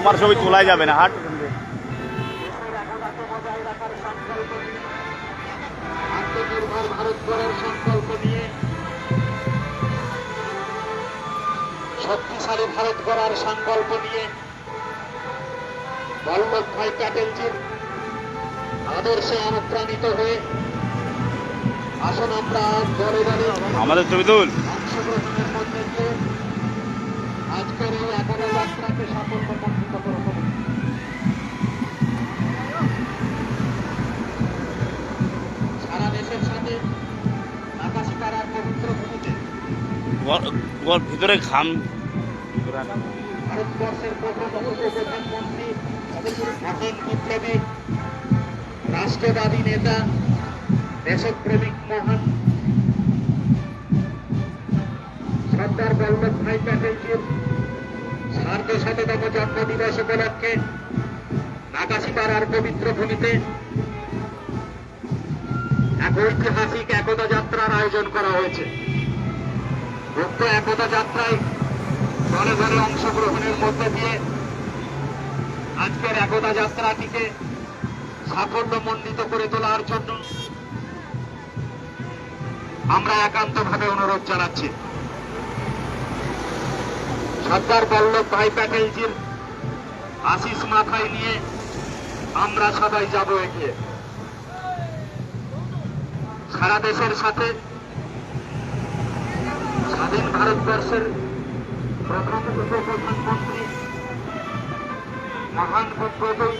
তোমার ছবি তোলাই যাবে না হাট। ভারত গড়ার সংকল্প নিয়ে শক্তিশালী ভারত গড়ার সংকল্প নিয়ে বল্লভ ভাই প্যাটেলজির আদর্শে অনুপ্রাণিত হয়ে আসুন আমরা দলে দলে আমাদের ছবি তুল। দিয়ে আজকের এই একাদা যাত্রাকে সাফল্যমণ্ডিত করে তুলি। সারা দেশের সাথে আকাশে পাড়ার পবিত্র ভূমিতে ভিতরে ঘাম ভারতবর্ষের প্রথম উপপ্রধানমন্ত্রী মহান বিপ্লবী রাষ্ট্রবাদী নেতা দেশপ্রেমিক মহান সর্দার বল্লভ ভাই প্যাটেলজির সার্ধ শততম জন্মদিবস উপলক্ষে নাগাছিপাড়ার পবিত্র ভূমিতে এক ঐতিহাসিক একতা যাত্রার আয়োজন করা হয়েছে। উক্ত একতা যাত্রায় দলে দলে অংশগ্রহণের মধ্যে দিয়ে আজকের একতা যাত্রাটিকে সাফল্য সাফল্যমণ্ডিত করে তোলার জন্য আমরা একান্তভাবে অনুরোধ জানাচ্ছি। সর্দার বল্লভ ভাই প্যাটেলজির আশিস মাথায় নিয়ে আমরা সবাই যাব এগিয়ে। সারা দেশের সাথে স্বাধীন ভারতবর্ষের প্রথম উপপ্রধানমন্ত্রী, মহান বিপ্লবী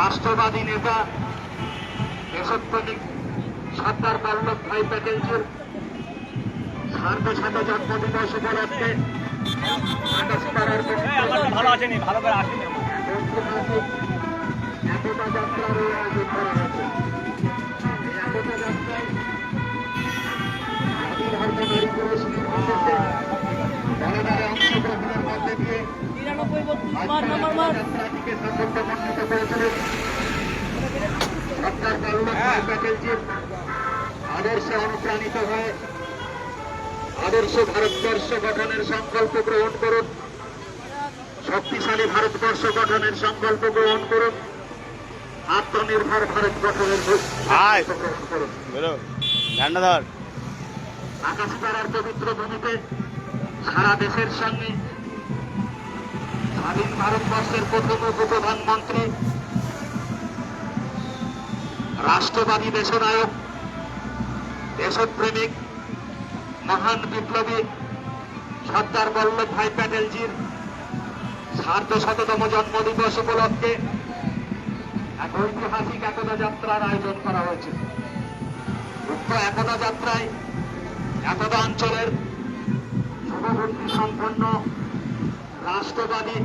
রাষ্ট্রবাদী নেতা, দেশপ্রেমিক, সর্দার বল্লভ ভাই প্যাটেলজির শত জন্মদিবস উপলক্ষে আকাশপাড়ার ভালো আসেনি ভালো করে আসেনি একতা যাত্রার আয়োজন করা হয়েছে এই একতা যাত্রায় জাতি ধর্ম নারী পুরুষ নির্বিশেষে দলে দলে অংশগ্রহণের মধ্যে দিয়ে যাত্রাটিকে সাফল্যমণ্ডিত করেছিলেন প্যাটেলজির আদর্শে অনুপ্রাণিত হয়ে আদর্শ ভারতবর্ষ গঠনের সংকল্প গ্রহণ করুন। শক্তিশালী ভারতবর্ষ গঠনের সংকল্প গ্রহণ করুন। আত্মনির্ভর ভারত গঠনের আয়। সংকল্প করুন। বেরো। ঝান্ডা আকাশপাড়ার পবিত্র ভূমিতে সারা দেশের সঙ্গে স্বাধীন ভারতবর্ষের প্রথম উপপ্রধানমন্ত্রী রাষ্ট্রবাদী দেশনায়ক দেশপ্রেমিক মহান বিপ্লবী সর্দার বল্লভ ভাই প্যাটেলজির সার্ধ শততম জন্মদিবস উপলক্ষে এক ঐতিহাসিক একতা যাত্রার আয়োজন করা হয়েছে। উক্ত একতা যাত্রায় একদা অঞ্চলের যুববন্দী সম্পন্ন, রাষ্ট্রবাদী,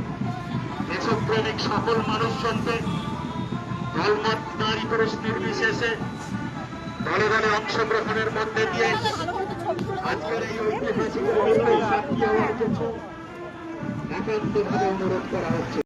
দেশপ্রেমিক সকল মানুষজনকে দলমত নারী পুরুষ নির্বিশেষে দলে দলে অংশগ্রহণের মধ্যে দিয়ে আজকের এই ঐতিহাসিক অনুষ্ঠানে সাক্ষী হওয়ার জন্য একান্তভাবে অনুরোধ করা হচ্ছে